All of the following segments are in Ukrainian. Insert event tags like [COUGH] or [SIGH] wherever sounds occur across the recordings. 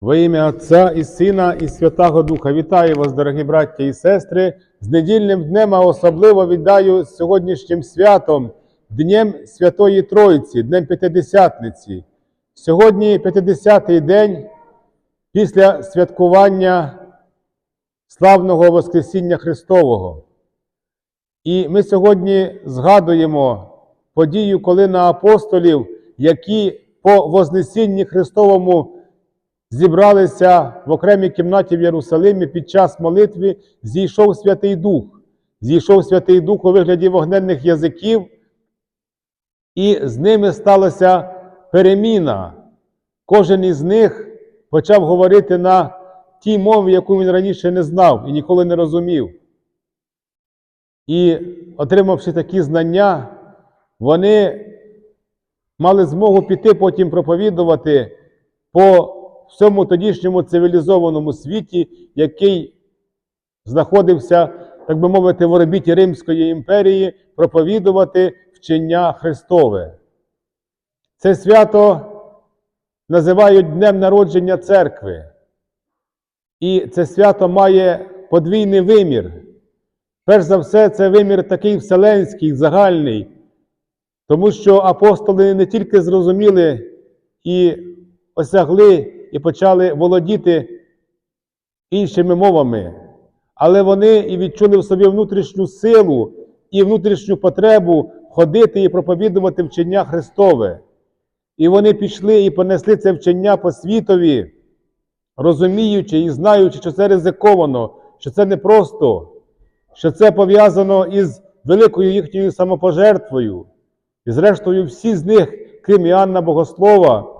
Во ім'я Отця і Сина, і Святого Духа. Вітаю вас, дорогі браття і сестри, з недільним днем, а особливо вітаю сьогоднішнім святом, Днем Святої Троїці, Днем П'ятидесятниці. Сьогодні 50-й день після святкування славного Воскресіння Христового. І ми сьогодні згадуємо подію, коли на апостолів, які по Вознесінні Христовому зібралися в окремій кімнаті в Єрусалимі під час молитви, зійшов Святий Дух. Зійшов Святий Дух у вигляді вогненних язиків, і з ними сталася переміна. Кожен із них почав говорити на тій мові, яку він раніше не знав і ніколи не розумів. І, отримавши такі знання, вони мали змогу піти потім проповідувати по всьому тодішньому цивілізованому світі, який знаходився, так би мовити, в орбіті Римської імперії, проповідувати вчення Христове. Це свято називають Днем народження церкви. І це свято має подвійний вимір. Перш за все, це вимір такий вселенський, загальний, тому що апостоли не тільки зрозуміли і осягли і почали володіти іншими мовами, але вони і відчули в собі внутрішню силу і внутрішню потребу ходити і проповідувати вчення Христове. І вони пішли і понесли це вчення по світові, розуміючи і знаючи, що це ризиковано, що це непросто, що це пов'язано із великою їхньою самопожертвою. І зрештою, всі з них, крім Іоанна Богослова,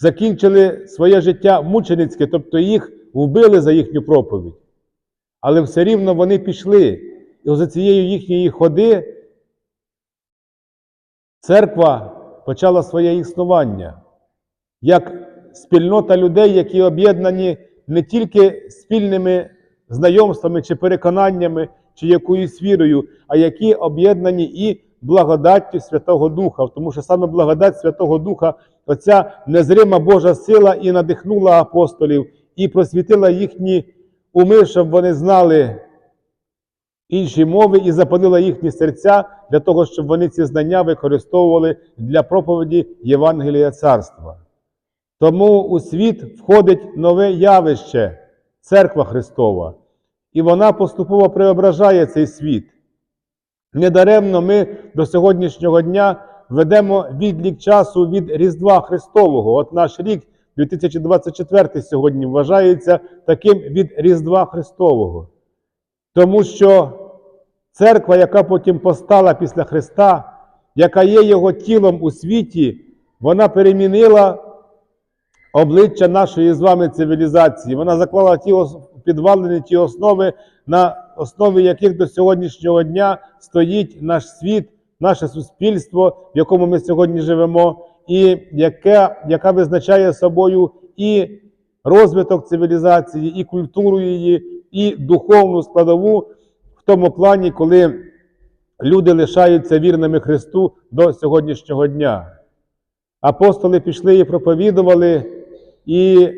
закінчили своє життя мученицьке, тобто їх вбили за їхню проповідь. Але все рівно вони пішли. І за цією їхньої ходи церква почала своє існування як спільнота людей, які об'єднані не тільки спільними знайомствами чи переконаннями, чи якоюсь вірою, а які об'єднані і благодаттю Святого Духа, тому що саме благодать Святого Духа, оця незрима Божа сила і надихнула апостолів, і просвітила їхні уми, щоб вони знали інші мови і запалила їхні серця для того, щоб вони ці знання використовували для проповіді Євангелія Царства. Тому у світ входить нове явище Церква Христова, і вона поступово преображає цей світ. Недаремно ми до сьогоднішнього дня ведемо відлік часу від Різдва Христового. От наш рік 2024 сьогодні вважається таким від Різдва Христового. Тому що церква, яка потім постала після Христа, яка є Його тілом у світі, вона перемінила обличчя нашої з вами цивілізації. Вона заклала ті підвалини, ті основи, на основі яких до сьогоднішнього дня стоїть наш світ, наше суспільство, в якому ми сьогодні живемо, і яке, яка визначає собою і розвиток цивілізації, і культуру її, і духовну складову в тому плані, коли люди лишаються вірними Христу до сьогоднішнього дня. Апостоли пішли і проповідували, і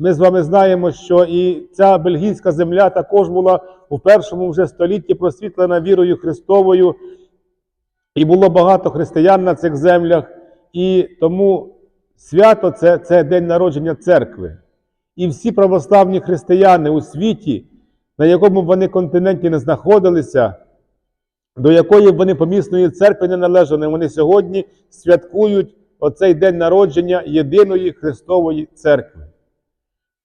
ми з вами знаємо, що і ця бельгійська земля також була у першому вже столітті просвітлена вірою Христовою, і було багато християн на цих землях, і тому свято це, це день народження церкви. І всі православні християни у світі, на якому вони континенті не знаходилися, до якої вони помісної церкви не належали, вони сьогодні святкують оцей день народження єдиної Христової церкви.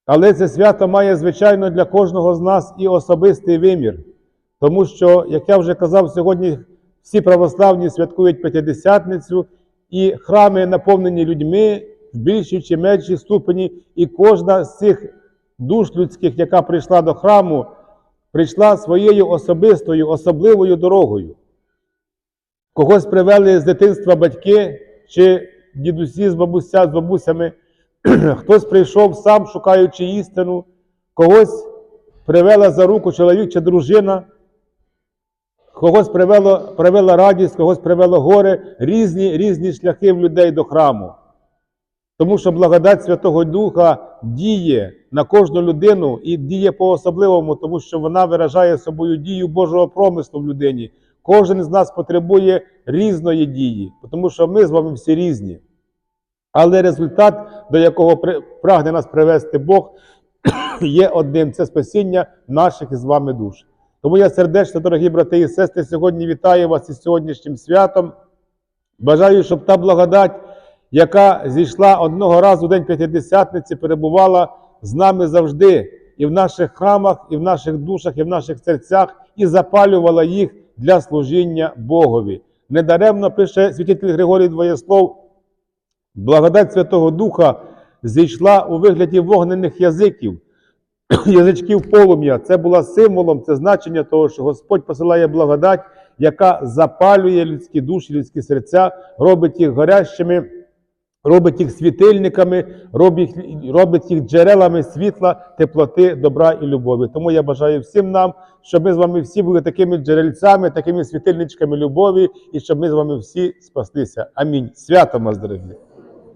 Але це свято має, звичайно, для кожного з нас і особистий вимір. Тому що, як я вже казав, сьогодні всі православні святкують П'ятидесятницю, і храми наповнені людьми в більшій чи меншій ступені, і кожна з цих душ людських, яка прийшла до храму, прийшла своєю особистою, особливою дорогою. Когось привели з дитинства батьки чи дідусі з бабуся, з бабусями. [CLEARS THROAT] Хтось прийшов сам, шукаючи істину, когось привела за руку чоловік чи дружина, когось привело, привела радість, когось привело горе, різні різні шляхи в людей до храму. Тому що благодать Святого Духа діє на кожну людину і діє по-особливому, тому що вона виражає собою дію Божого промислу в людині. Кожен з нас потребує різної дії, тому що ми з вами всі різні. Але результат, до якого прагне нас привести Бог, [CLEARS THROAT] є одним це спасіння наших із вами душ. Тому я сердечно, дорогі брати і сестри, сьогодні вітаю вас із сьогоднішнім святом. Бажаю, щоб та благодать, яка зійшла одного разу у день П'ятидесятниці, перебувала з нами завжди і в наших храмах, і в наших душах, і в наших серцях, і запалювала їх для служіння Богові. Недаремно пише святитель Григорій Двоєслов, благодать Святого Духа зійшла у вигляді вогнених язиків, [CLEARS THROAT] язичків полум'я. Це була символом, це значення того, що Господь посилає благодать, яка запалює людські душі, людські серця, робить їх горящими, робить їх світильниками, робить, робить їх джерелами світла, теплоти, добра і любові. Тому я бажаю всім нам, щоб ми з вами всі були такими джерельцями, такими світильничками любові, і щоб ми з вами всі спаслися. Амінь. Свято вас, дорогі!